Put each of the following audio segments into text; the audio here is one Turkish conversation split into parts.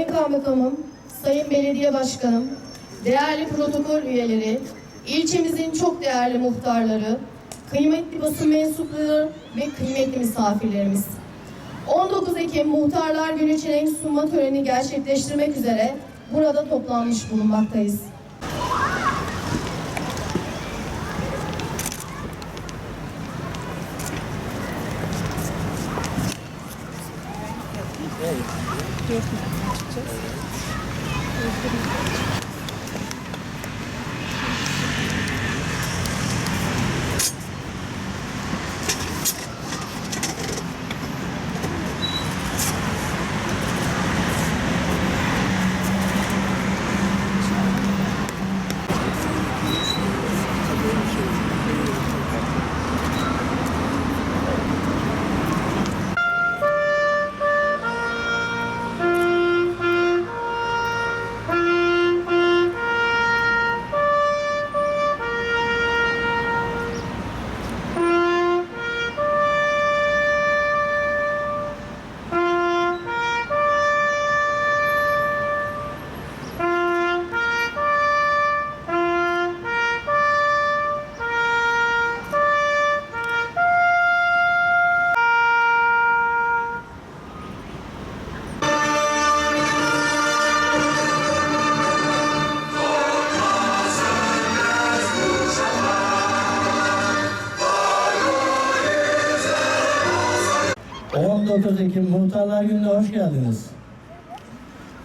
Sayın Kaymakamım, Sayın Belediye Başkanım, değerli protokol üyeleri, ilçemizin çok değerli muhtarları, kıymetli basın mensupları ve kıymetli misafirlerimiz. 19 Ekim Muhtarlar Günü çelenk sunma töreni gerçekleştirmek üzere burada toplanmış bulunmaktayız.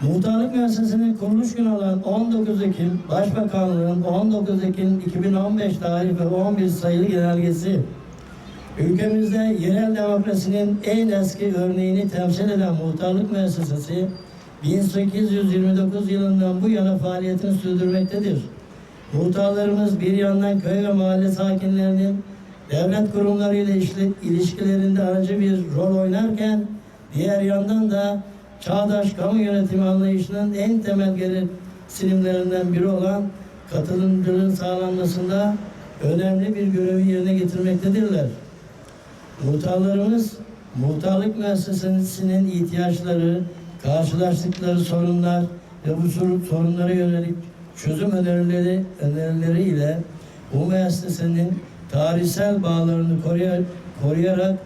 Muhtarlık Müessesesi'nin kuruluş günü olan 19 Ekim, Başbakanlığın 19 Ekim 2015 tarih ve 11 sayılı genelgesi, ülkemizde yerel demokrasinin en eski örneğini temsil eden Muhtarlık Müessesesi, 1829 yılından bu yana faaliyetini sürdürmektedir. Muhtarlarımız bir yandan köy ve mahalle sakinlerinin devlet kurumlarıyla ilişkilerinde aracı bir rol oynarken, diğer yandan da çağdaş kamu yönetimi anlayışının en temel gereksinimlerinden biri olan katılımcılığın sağlanmasında önemli bir görevi yerine getirmektedirler. Muhtarlarımız, muhtarlık müessesesinin ihtiyaçları, karşılaştıkları sorunlar ve bu sorun- sorunlara yönelik çözüm önerileri, önerileriyle bu müessesenin tarihsel bağlarını koruya- koruyarak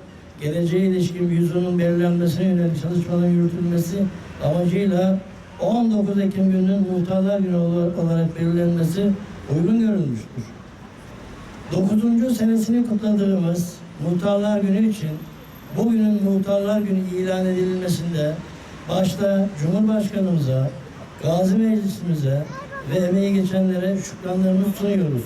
geleceğe ilişkin vizyonun belirlenmesine yönelik çalışmaların yürütülmesi amacıyla 19 Ekim gününün Muhtarlar Günü ola- olarak belirlenmesi uygun görülmüştür. 9. senesini kutladığımız Muhtarlar Günü için bugünün Muhtarlar Günü ilan edilmesinde başta Cumhurbaşkanımıza, Gazi Meclisimize ve emeği geçenlere şükranlarımızı sunuyoruz.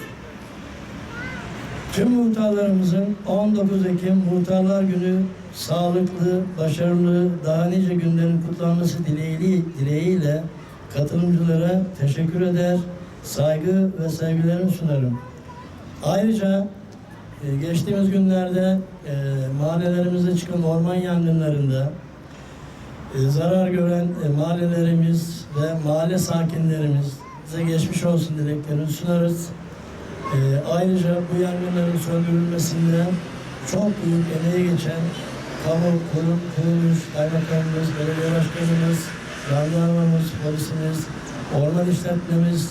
Tüm muhtarlarımızın 19 Ekim Muhtarlar Günü sağlıklı, başarılı, daha nice günlerin kutlanması dileğiyle, dileğiyle katılımcılara teşekkür eder, saygı ve sevgilerimi sunarım. Ayrıca e, geçtiğimiz günlerde e, mahallelerimizde çıkan orman yangınlarında e, zarar gören e, mahallelerimiz ve mahalle sakinlerimize geçmiş olsun dileklerini sunarız. E, ayrıca bu yangınların söndürülmesinde çok büyük emeği geçen kamu kurum, kuruluş, kaymakamımız, belediye başkanımız, jandarmamız, polisimiz, orman işletmemiz,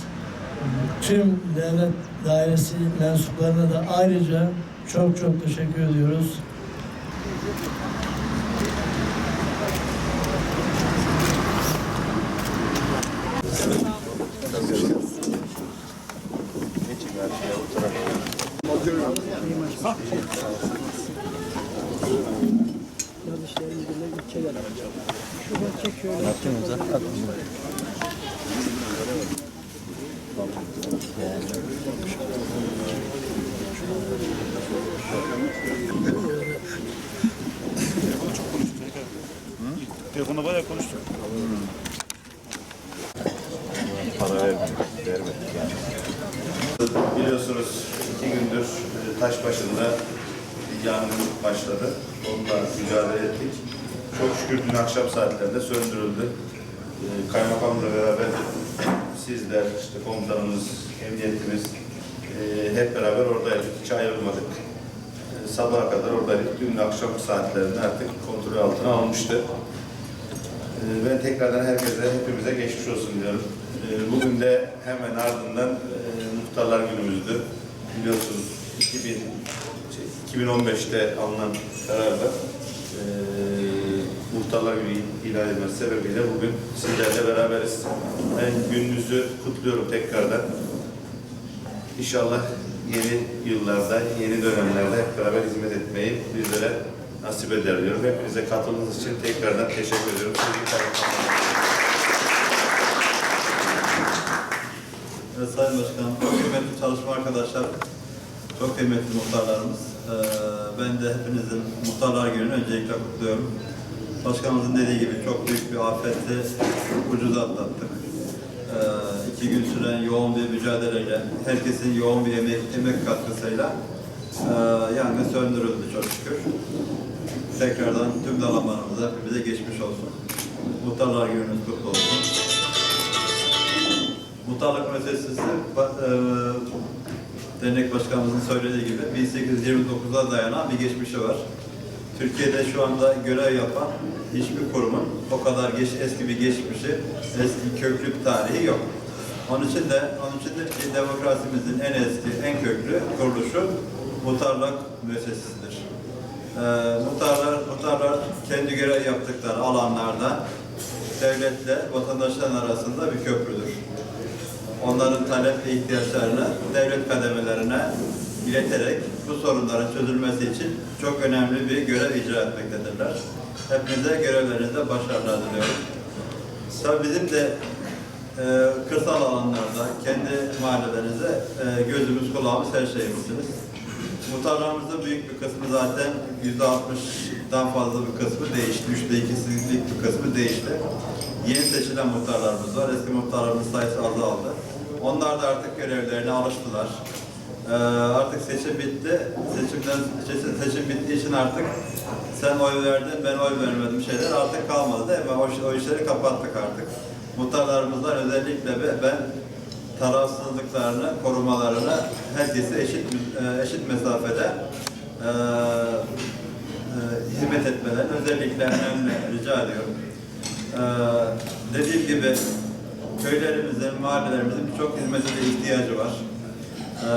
tüm devlet dairesi mensuplarına da ayrıca çok çok teşekkür ediyoruz. Telefonda bayağı konuştuk. para vermedik, vermedik yani. Biliyorsunuz iki gündür e, taş başında yangın başladı. Onunla mücadele ettik. Çok şükür dün akşam saatlerinde söndürüldü. E, Kaymakamla beraber sizler, işte komutanımız, emniyetimiz e, hep beraber oradaydık. Hiç ayrılmadık. Sabaha kadar oradaydık. Dün akşam saatlerinde artık kontrol altına almıştı. Ben tekrardan herkese, hepimize geçmiş olsun diyorum. Bugün de hemen ardından muhtarlar günümüzdü. Biliyorsunuz 2000, şey, 2015'te alınan kararla e, muhtarlar günü ilan edilmesi sebebiyle bugün sizlerle beraberiz. Ben gününüzü kutluyorum tekrardan. İnşallah yeni yıllarda, yeni dönemlerde hep beraber hizmet etmeyi bizlere nasip eder diyorum. Hepinize katıldığınız için tekrardan teşekkür ediyorum. Sevgili kaymakamlar. Evet, Sayın Başkanım, çok kıymetli çalışma arkadaşlar, çok kıymetli muhtarlarımız. Ee, ben de hepinizin muhtarlar gününü öncelikle kutluyorum. Başkanımızın dediği gibi çok büyük bir afeti ucuz atlattık. Ee, iki gün süren yoğun bir mücadeleyle, herkesin yoğun bir emek, emek katkısıyla e, yangın söndürüldü çok şükür. Tekrardan tüm dalamanımıza hepimize geçmiş olsun. Muhtarlar gününüz kutlu olsun. Muhtarlık Müessesesi ba- e, dernek başkanımızın söylediği gibi 1829'a dayanan bir geçmişi var. Türkiye'de şu anda görev yapan hiçbir kurumun o kadar geç, eski bir geçmişi, eski köklü bir tarihi yok. Onun için de, onun için de demokrasimizin en eski, en köklü kuruluşu muhtarlık müessesesidir. Ee, muhtarlar, muhtarlar kendi görev yaptıkları alanlarda devletle vatandaşların arasında bir köprüdür onların talep ve ihtiyaçlarını devlet kademelerine ileterek bu sorunların çözülmesi için çok önemli bir görev icra etmektedirler. Hepinize görevlerinizde başarılar diliyorum. Tabii bizim de e, kırsal alanlarda, kendi mahallelerinizde e, gözümüz, kulağımız, her şeyimizsiniz. Muhtarlarımızın büyük bir kısmı zaten yüzde altmıştan fazla bir kısmı değişti. Üçte ikisilik bir kısmı değişti. Yeni seçilen muhtarlarımız var. Eski muhtarlarımız sayısı azaldı. Onlar da artık görevlerine alıştılar. Ee, artık seçim bitti. Seçimden seçim, seçim bittiği için artık sen oy verdin, ben oy vermedim şeyler artık kalmadı değil mi? O, o işleri kapattık artık. Muhtarlarımızdan özellikle be- ben tarafsızlıklarını, korumalarını herkese eşit e, eşit mesafede e, e, hizmet etmelerini özellikle önemli rica ediyorum. E, dediğim gibi köylerimizin, mahallelerimizin birçok hizmete de ihtiyacı var. E,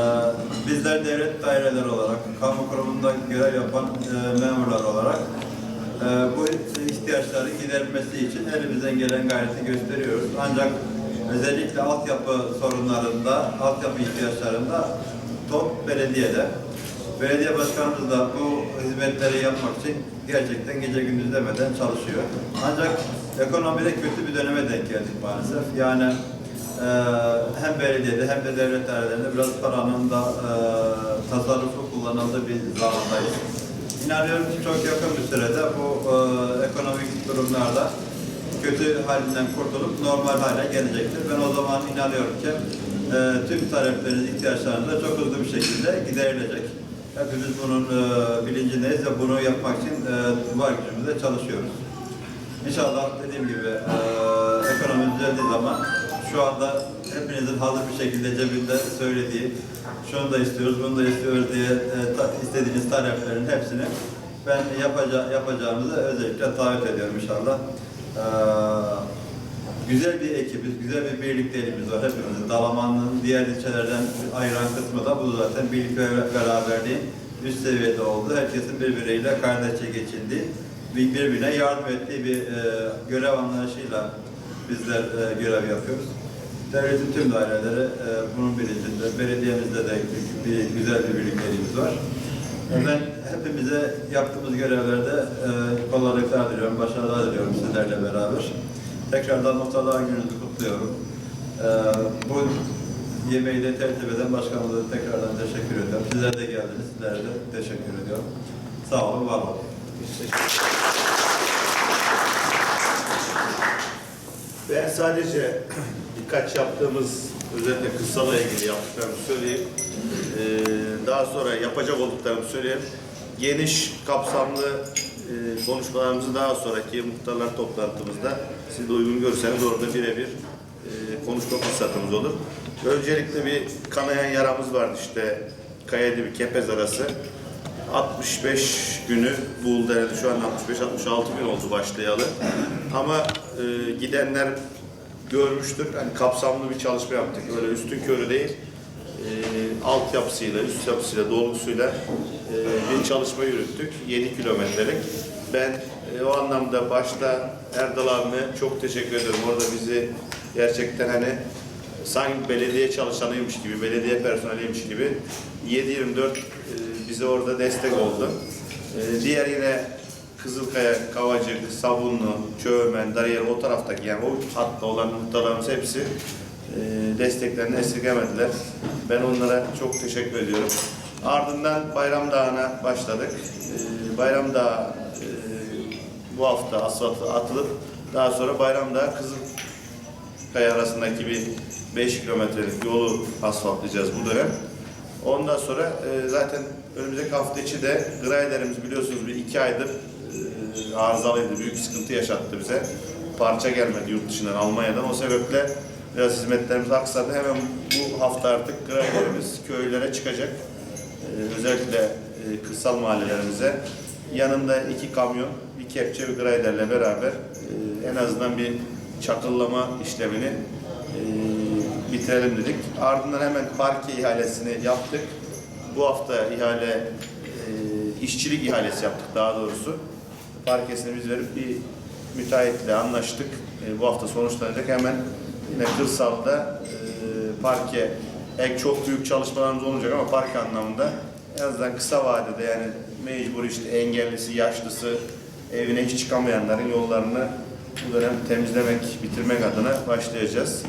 bizler devlet daireleri olarak, kamu kurumunda görev yapan e, memurlar olarak e, bu ihtiyaçların giderilmesi için elimizden gelen gayreti gösteriyoruz. Ancak özellikle altyapı sorunlarında, altyapı ihtiyaçlarında top belediyede. Belediye başkanımız da bu hizmetleri yapmak için gerçekten gece gündüz demeden çalışıyor. Ancak ekonomide kötü bir döneme denk geldik maalesef. Yani e, hem belediyede hem de devlet dairelerinde biraz paranın da e, tasarrufu kullanıldığı bir zamandayız. İnanıyorum ki çok yakın bir sürede bu e, ekonomik durumlarda kötü halinden kurtulup normal hale gelecektir. Ben o zaman inanıyorum ki e, tüm talepleriniz, ihtiyaçlarınız da çok hızlı bir şekilde giderilecek. Hepimiz bunun e, bilincindeyiz ve bunu yapmak için e, var gücümüzle çalışıyoruz. İnşallah dediğim gibi e, ekonomi düzeldiği zaman şu anda hepinizin hazır bir şekilde cebinde söylediği şunu da istiyoruz, bunu da istiyoruz diye e, ta- istediğiniz taleplerin hepsini ben yapaca yapacağımızı özellikle taahhüt ediyorum inşallah. E, güzel bir ekibiz, güzel bir birlikteliğimiz var hepimizin. Dalaman'ın diğer ilçelerden ayıran kısmı da bu zaten birlik ve beraberliğin üst seviyede oldu. Herkesin birbiriyle kardeşçe geçindiği, bir- birbirine yardım ettiği bir e, görev anlayışıyla bizler e, görev yapıyoruz. Devletin tüm daireleri e, bunun bilincinde, belediyemizde de bir, güzel bir birlikteliğimiz var. E, Ben hepimize yaptığımız görevlerde e, kolaylıklar diliyorum, başarılar diliyorum sizlerle beraber. Tekrardan Muhtarlar Günü'nüzü kutluyorum. E, bu yemeği de tertip eden başkanımıza da tekrardan teşekkür ediyorum. Sizler de geldiniz, sizlere de teşekkür ediyorum. Sağ olun, var olun. Ben sadece birkaç yaptığımız özellikle kırsalla ilgili yaptıklarımı söyleyeyim. Ee, daha sonra yapacak olduklarımı söyleyeyim. Geniş, kapsamlı e, konuşmalarımızı daha sonraki muhtarlar toplantımızda siz de uygun görürseniz orada birebir e, konuşma fırsatımız olur. Öncelikle bir kanayan yaramız vardı işte Kayadibi Kepez arası. 65 günü buldu herhalde. Şu an 65-66 gün oldu başlayalı. Ama e, gidenler görmüştür. Hani kapsamlı bir çalışma yaptık. Öyle üstün körü değil. E, altyapısıyla, üst yapısıyla, dolgusuyla e, bir çalışma yürüttük. 7 kilometrelik. Ben e, o anlamda başta Erdal abime çok teşekkür ediyorum. Orada bizi gerçekten hani sanki belediye çalışanıymış gibi, belediye personeliymiş gibi 7-24 e, bize orada destek oldu. E, diğer yine Kızılkaya, Kavacık, Sabunlu, Çöğmen, Darıyer o taraftaki yani o hatta olan muhtarlarımız hepsi e, desteklerini esirgemediler. Ben onlara çok teşekkür ediyorum. Ardından Bayram Dağı'na başladık. E, Bayram Dağı e, bu hafta asfaltı atılıp daha sonra Bayram Dağı Kızıl Kaya arasındaki bir 5 kilometrelik yolu asfaltlayacağız bu dönem. Ondan sonra e, zaten önümüzdeki hafta içi de graderimiz biliyorsunuz bir iki aydır e, arızalıydı. Büyük sıkıntı yaşattı bize. Parça gelmedi yurt dışından Almanya'dan. O sebeple biraz hizmetlerimiz aksadı. Hemen bu hafta artık graderimiz köylere çıkacak. E, özellikle e, kırsal mahallelerimize. Yanında iki kamyon, bir kepçe bir graderle beraber e, en azından bir çakıllama işlemini e, bitirelim dedik. Ardından hemen parke ihalesini yaptık. Bu hafta ihale e, işçilik ihalesi yaptık daha doğrusu. Parkesini biz verip bir müteahhitle anlaştık. E, bu hafta sonuçlanacak. Hemen yine kırsalda e, parke ek çok büyük çalışmalarımız olacak ama parke anlamında en azından kısa vadede yani mecbur işte engellisi, yaşlısı, evine hiç çıkamayanların yollarını bu dönem temizlemek, bitirmek adına başlayacağız.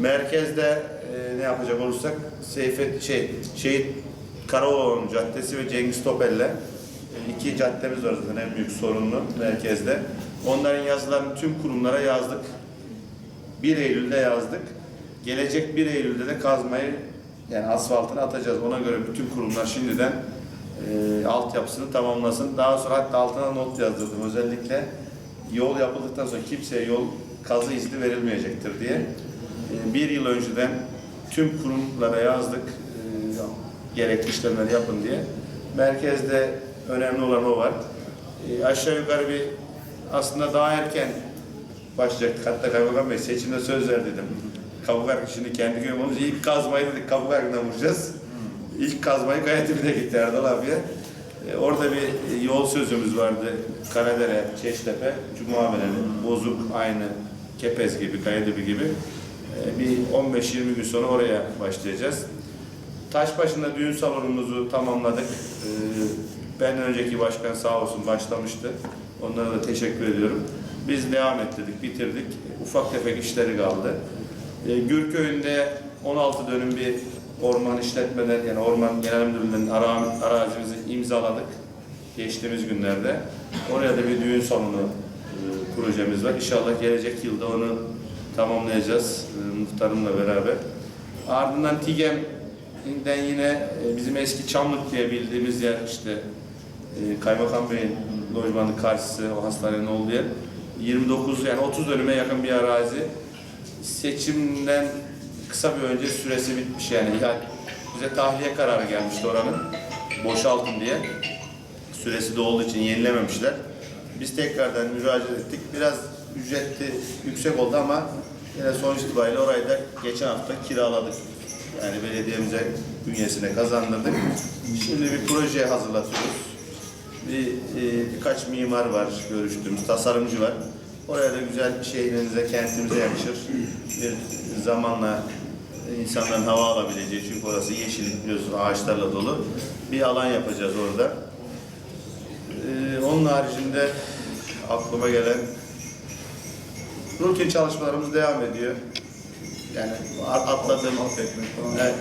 Merkezde e, ne yapacak olursak Seyfet şey Şehit Karaoğlan Caddesi ve Cengiz Topel'le e, iki caddemiz var zaten en büyük sorunlu merkezde. Onların yazılarını tüm kurumlara yazdık. 1 Eylül'de yazdık. Gelecek 1 Eylül'de de kazmayı yani asfaltını atacağız. Ona göre bütün kurumlar şimdiden e, altyapısını tamamlasın. Daha sonra hatta altına not yazdırdım. Özellikle yol yapıldıktan sonra kimseye yol kazı izni verilmeyecektir diye. E, bir yıl önceden tüm kurumlara yazdık. E, gerekli işlemleri yapın diye. Merkezde önemli olan o var. E, aşağı yukarı bir aslında daha erken başlayacaktık. Hatta Kaymakam Bey seçimde söz verdiydim. Kabukar şimdi kendi köyüm olunca ilk kazmayı dedik Kabukar'dan vuracağız. İlk kazmayı Kayatepe'de gitti Erdal abiye. Orada bir e, yol sözümüz vardı. Karadere, Çeştepe, Cuma'belen, Bozuk aynı Kepez gibi, Kayatepe gibi. E, bir 15-20 gün sonra oraya başlayacağız. Taşbaşı'nda düğün salonumuzu tamamladık. E, benden önceki başkan sağ olsun başlamıştı. Onlara da teşekkür ediyorum. Biz devam ettirdik, bitirdik. Ufak tefek işleri kaldı. E, Gürköy'ünde 16 dönüm bir orman işletmeler yani orman genel müdürlüğünün ara, arazimizi imzaladık geçtiğimiz günlerde. Oraya da bir düğün salonu e, projemiz var. İnşallah gelecek yılda onu tamamlayacağız e, muhtarımla beraber. Ardından TİGEM'den yine e, bizim eski Çamlık diye bildiğimiz yer işte e, Kaymakam Bey'in lojmanı karşısı o hastanenin olduğu yer. 29 yani 30 dönüme yakın bir arazi seçimden kısa bir önce süresi bitmiş yani ihale- bize tahliye kararı gelmişti oranın boşaltın diye süresi dolduğu için yenilememişler. Biz tekrardan müracaat ettik. Biraz ücreti yüksek oldu ama yine sonuç itibariyle orayı da geçen hafta kiraladık. Yani belediyemize bünyesine kazandırdık. Şimdi bir proje hazırlatıyoruz. Bir, e, birkaç mimar var görüştüğümüz, tasarımcı var. Oraya da güzel şehrinize, kentimize yakışır bir zamanla insanların hava alabileceği çünkü orası yeşillik biliyorsunuz ağaçlarla dolu bir alan yapacağız orada. Ee, onun haricinde aklıma gelen rutin çalışmalarımız devam ediyor. Yani at- atladığım Evet,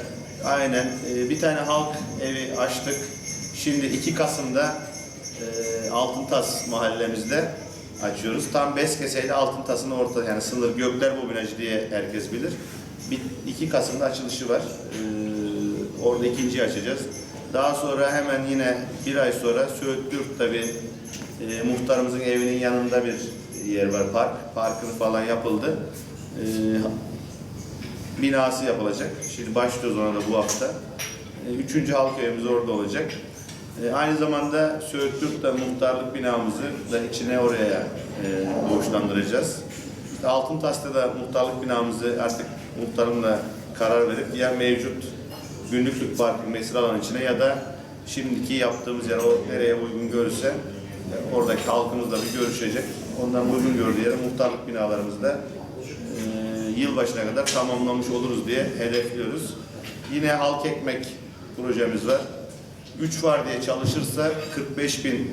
aynen. Ee, bir tane halk evi açtık. Şimdi 2 Kasım'da e, Altıntas mahallemizde açıyoruz. Tam Beskese'yle Altıntas'ın orta yani sınır Gökler Bobinacı diye herkes bilir. Bir, 2 Kasım'da açılışı var. Ee, orada ikinciyi açacağız. Daha sonra hemen yine bir ay sonra Söğütlürk'te bir e, muhtarımızın evinin yanında bir yer var park. Parkın falan yapıldı. Ee, binası yapılacak. Şimdi başlıyoruz ona da bu hafta. Ee, Üçüncü halk evimiz orada olacak. E, aynı zamanda Söğütlük'te muhtarlık binamızı da içine oraya e, borçlandıracağız. İşte Altıntaş'ta da muhtarlık binamızı artık muhtarımla karar verip ya mevcut günlüklük parkı mesire alanı içine ya da şimdiki yaptığımız yer o nereye uygun görürse e, oradaki halkımızla bir görüşecek. Ondan uygun gördüğü yere muhtarlık binalarımızı da e, yılbaşına kadar tamamlamış oluruz diye hedefliyoruz. Yine halk ekmek projemiz var. 3 var diye çalışırsa 45 bin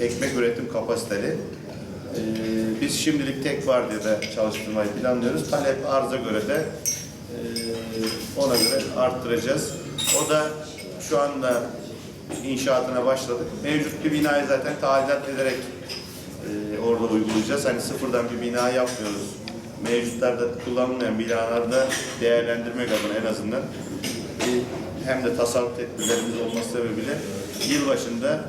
ekmek üretim kapasiteli. Ee, biz şimdilik tek var diye de çalıştırmayı planlıyoruz. Talep arıza göre de e, ona göre arttıracağız. O da şu anda inşaatına başladık. Mevcut bir binayı zaten tadilat ederek e, orada uygulayacağız. Hani sıfırdan bir bina yapmıyoruz. Mevcutlarda kullanılmayan binalarda değerlendirmek adına en azından bir hem de tasarruf tedbirlerimiz olması sebebiyle yılbaşında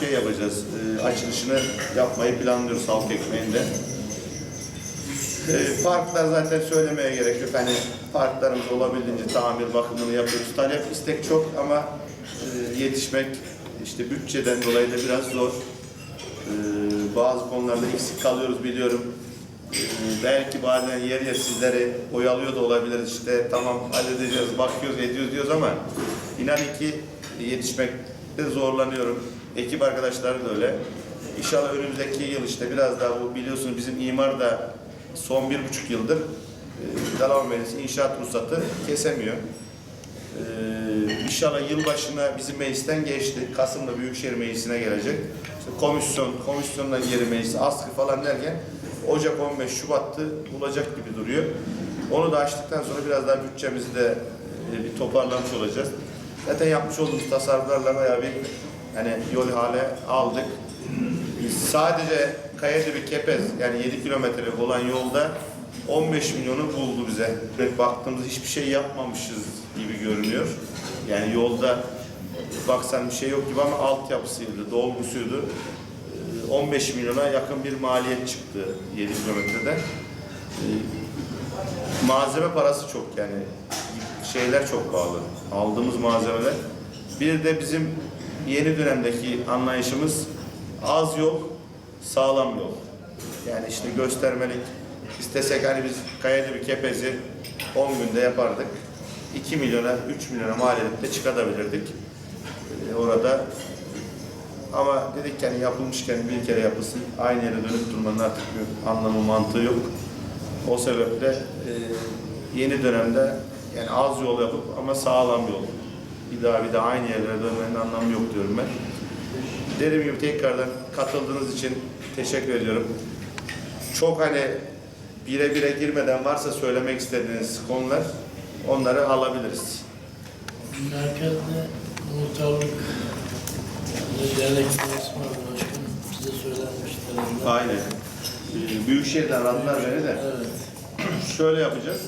şey yapacağız, e, açılışını yapmayı planlıyoruz halk ekmeğinde. E, parklar zaten söylemeye gerek yok. Hani parklarımız olabildiğince tamir bakımını yapıyoruz. Talep istek çok ama e, yetişmek işte bütçeden dolayı da biraz zor. E, bazı konularda eksik kalıyoruz biliyorum. E, belki bazen yer yer sizleri oyalıyor da olabiliriz. İşte tamam halledeceğiz, bakıyoruz, ediyoruz diyoruz ama inanın ki yetişmekte zorlanıyorum. Ekip arkadaşları da öyle. İnşallah önümüzdeki yıl işte biraz daha bu biliyorsunuz bizim imar da son bir buçuk yıldır e, Dalaman Belediyesi inşaat ruhsatı kesemiyor. Ee, inşallah yılbaşına bizim meclisten geçti. Kasım'da Büyükşehir Meclisi'ne gelecek. İşte komisyon, komisyondan geri meclis, askı falan derken Ocak 15 Şubat'tı bulacak gibi duruyor. Onu da açtıktan sonra biraz daha bütçemizi de e, bir toparlamış olacağız. Zaten yapmış olduğumuz tasarruflarla bayağı bir hani yol hale aldık. Sadece Kayadibi Kepez yani 7 kilometrelik olan yolda 15 milyonu buldu bize. Ve baktığımızda hiçbir şey yapmamışız gibi görünüyor. Yani yolda baksan bir şey yok gibi ama altyapısıydı, dolgusuydu. Ee, 15 milyona yakın bir maliyet çıktı 7 kilometrede. Ee, Malzeme parası çok yani. Şeyler çok pahalı. Aldığımız malzemeler. Bir de bizim yeni dönemdeki anlayışımız az yol, sağlam yol. Yani işte göstermelik. İstesek hani biz Kayacı bir kepezi 10 günde yapardık. 2 milyona, 3 milyona maliyette çıkartabilirdik. Ee, orada ama dedik ki hani yapılmışken bir kere yapılsın. Aynı yere dönüp durmanın artık bir anlamı mantığı yok. O sebeple e, yeni dönemde yani az yol yapıp ama sağlam yol. Bir daha bir daha aynı yerlere dönmenin anlamı yok diyorum ben. Dediğim gibi tekrardan katıldığınız için teşekkür ediyorum. Çok hani bire bire girmeden varsa söylemek istediğiniz konular onları alabiliriz. Merkezde muhtarlık dernek üyesi vardı başkanım. Size söylenmişti herhalde. Aynen. Ee, Büyükşehir'den aradılar beni de. Evet. Şöyle yapacağız.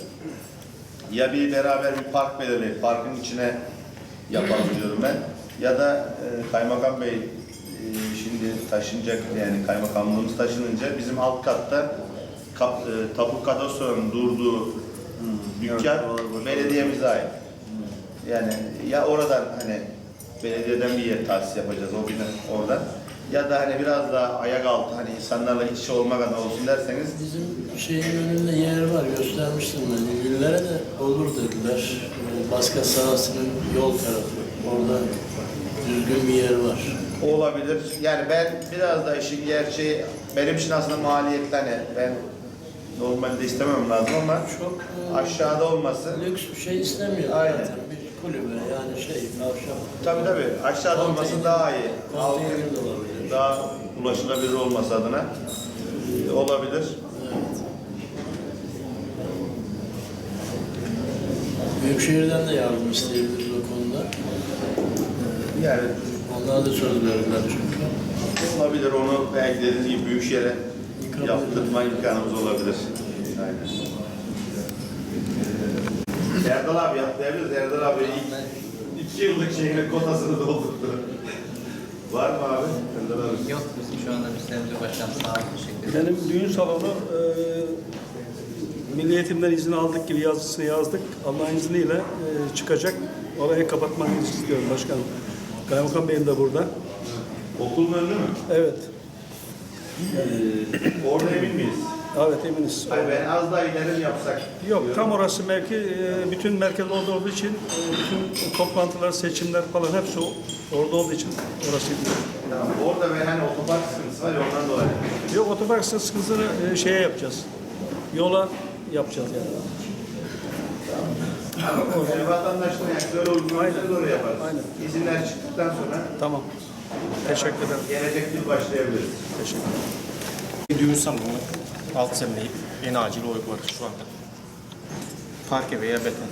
Ya bir beraber bir park belirleyip parkın içine yapalım diyorum ben. Ya da e, Kaymakam Bey e, şimdi taşınacak yani kaymakamlığımız taşınınca bizim alt katta kap, e, tapu kadastronun durduğu dükkan belediyemize ait. Yani ya oradan hani belediyeden bir yer tahsis yapacağız o bina oradan. Ya da hani biraz daha ayak altı hani insanlarla iç içe olmak adına olsun derseniz Bizim şeyin önünde yer var göstermiştim ben. Güllere de olur dediler. Baska sahasının yol tarafı. Orada düzgün bir yer var. Olabilir. Yani ben biraz da işin gerçeği benim için aslında maliyetli hani ben normalde istemem lazım ama Çok e, aşağıda olması lüks bir şey istemiyor Aynen. zaten. Bir kulübe yani şey, kavşak. tabii tabii aşağıda olması Konteyner- daha iyi. Konteyner de olabilir. daha ulaşılabilir olması adına e, olabilir. Evet. Büyükşehir'den de yardım isteyebiliriz o konuda. Yani Onlar da söz verdiler çünkü. olabilir onu belki dediğiniz gibi büyük yere Yıkabilir. Yaptırma imkanımız olabilir. Aynen. Erdal abi yaptırabiliriz. Erdal abi ilk iki yıllık şeyinin kotasını doldurdu. Var mı abi? Erdal abi. Yok bizim şu anda müstemici başkanım sağ olun teşekkür ederim. Benim düğün salonu e, Milli Eğitimden izin aldık gibi yazısını yazdık. Allah'ın izniyle e, çıkacak. Orayı kapatmanızı istiyorum başkanım. Kaymakam Bey'im de burada. Okulun önü mü? Evet. Orada emin miyiz? Evet eminiz. Hayır ben az daha ileri yapsak? Yok diyorum. tam orası mevki e, bütün merkez orada olduğu için e, bütün toplantılar, seçimler falan hepsi orada olduğu için orası. Tamam. Orada ve hani otopark sıkıntısı var ondan dolayı. Yok otopark sıkıntısını e, şeye yapacağız. Yola yapacağız yani. Yani vatandaşlar yani şöyle uygun oraya yaparız. Aynen. İzinler çıktıktan sonra Tamam. Teşekkür ederim. gelecek yıl başlayabiliriz. Teşekkür ederim. Düğün salonu alt zemini en acil uygular şu anda. Parke veya beton.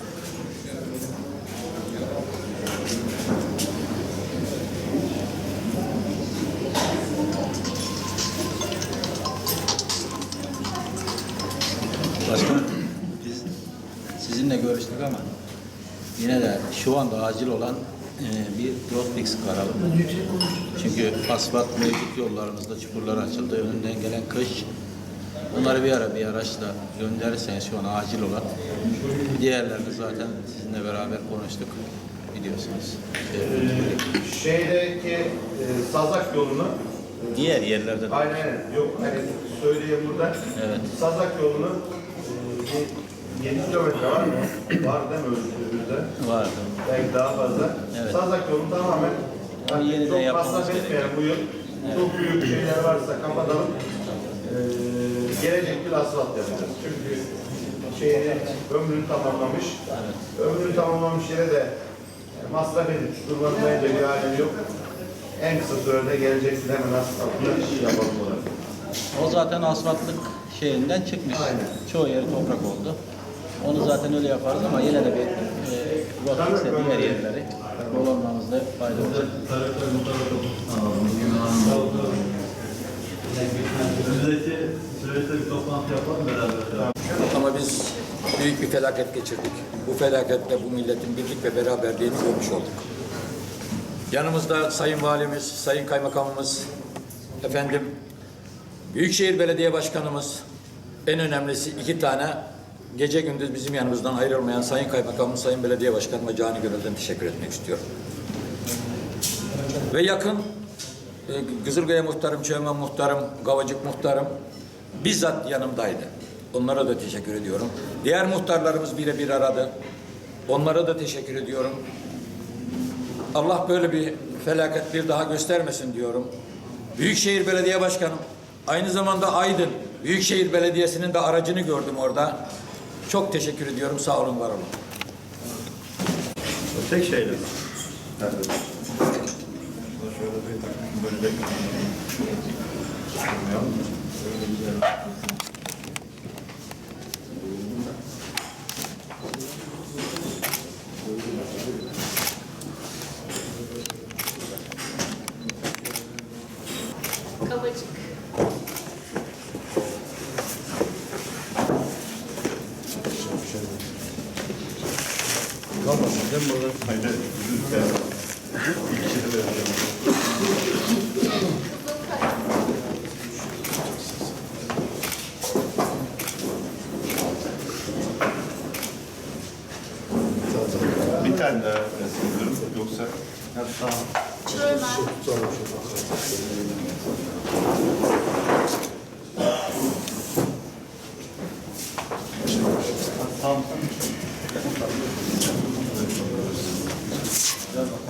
Başkanım biz sizinle görüştük ama yine de şu anda acil olan bir yol fix kararı. Çünkü asfalt mevcut yollarımızda çukurlar açıldı. Önünden gelen kış. Bunları bir ara bir araçla gönderirseniz şu an acil olan. Diğerlerini zaten sizinle beraber konuştuk. Biliyorsunuz. Şey, Şeydeki e, Sazak yolunu Diğer yerlerde de aynen aynen. Yok hani söyleyeyim burada. Evet. Sazak yolunu e, 7 kilometre var mı? Var değil mi ölçümüzde? vardı. Belki daha fazla. Evet. Sazak yolu tamamen Onu hani yeniden çok yapmamız masraf gerekiyor. bu yıl. Çok büyük şeyler varsa kapatalım. Ee, gelecek yıl asfalt yapacağız. Çünkü şeyini ömrünü tamamlamış. Ömrünü tamamlamış yere de e, masraf edip durmanın bir alemi yok. En kısa sürede gelecek yıl hemen asfaltını yapalım orada. O zaten asfaltlık şeyinden çıkmış. Aynen. Çoğu yeri toprak oldu. Onu zaten öyle yaparız ama yine de bir e, rotikse diğer yerleri dolanmamızda fayda olacak. Ama biz büyük bir felaket geçirdik. Bu felaketle bu milletin birlik ve beraberliğini görmüş olduk. Yanımızda Sayın Valimiz, Sayın Kaymakamımız, efendim Büyükşehir Belediye Başkanımız, en önemlisi iki tane gece gündüz bizim yanımızdan ayrılmayan Sayın Kaymakamımız, Sayın Belediye Başkanıma cani gönülden teşekkür etmek istiyorum. Ve yakın e, Kızılgaya Muhtarım, Çövmen Muhtarım, Gavacık Muhtarım bizzat yanımdaydı. Onlara da teşekkür ediyorum. Diğer muhtarlarımız birebir aradı. Onlara da teşekkür ediyorum. Allah böyle bir felaket bir daha göstermesin diyorum. Büyükşehir Belediye Başkanım, aynı zamanda Aydın Büyükşehir Belediyesi'nin de aracını gördüm orada. Çok teşekkür ediyorum. Sağ olun, var olun. Tek şeyle. Kavacık. Bir tane daha resim durum yoksa Çömen. Gürköy.